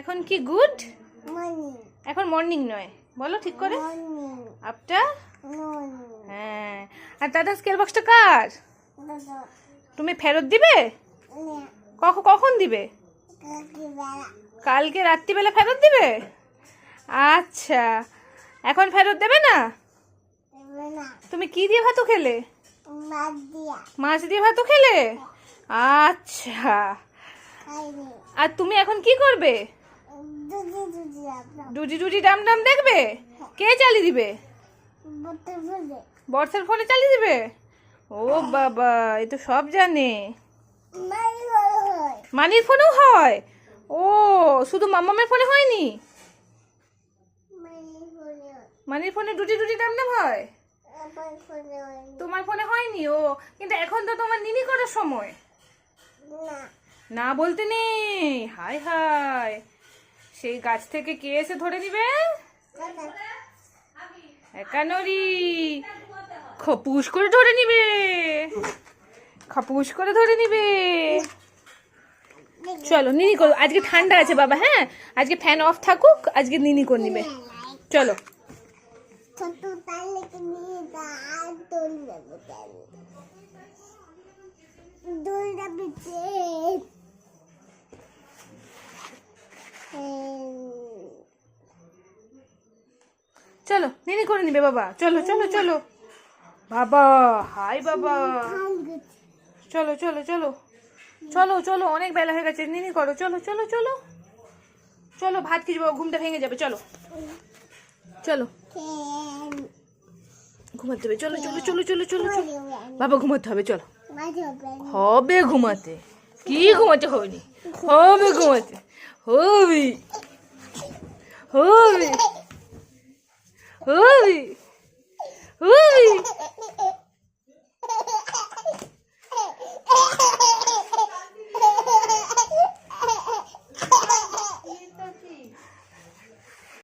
এখন কি গুড এখন মর্নিং নয়। বলো ঠিক করে। মর্নিং হ্যাঁ। আর দাদা স্কেল বক্সটা কার? তুমি ফেরত দিবে? কখন কখন দিবে? কালকে রাত্রিবেলা ফেরত দিবে? আচ্ছা। এখন ফেরত দেবে না? তুমি কি দিয়ে ভাতও খেলে? মাছ দিয়ে। ভাতও খেলে? আচ্ছা। আর তুমি এখন কি করবে? ডুজি ডুজি ডাম ডাম দেখবে? কে চালিয়ে দিবে? বর্ষার ফোনে চালিয়ে দিবে? ও বাবা এ তো সব জানে। মানির ফোনেও হয়। ও শুধু মামামের ফোনে হয়নি? মানির ফোনে ডুটি ডুটি ডাম ডাম হয়? তোমার ফোনে হয়নি? ও কিন্তু এখন তো তোমার নিনি করার সময়। না। বলতে নেই। হাই হাই সেই গাছ থেকে কে এসে ধরে নিবে খপুস করে ধরে নিবে খপুস করে ধরে নিবে চলো নিনি করো আজকে ঠান্ডা আছে বাবা হ্যাঁ আজকে ফ্যান অফ থাকুক আজকে নিনি করে নিবে চলো নিয়ে আর দোল যাবে তালে দোল যাবে চলো নিনি করে নিবে বাবা। চলো চলো চলো। বাবা হাই বাবা। চলো চলো চলো। চলো চলো অনেক বেলা হয়ে গেছে নিনি করো। চলো চলো চলো। চলো ভাত কিছু বাবা ঘুমটা ভেঙে যাবে চলো। চলো। ঘুমাতে হবে চলো চলো চলো চলো চলো চলো। বাবা ঘুমাতে হবে চলো। হবে ঘুমাতে। কি ঘুমাতে হয়নি হবে ঘুমাতে। হবে। হবে। হবে হবে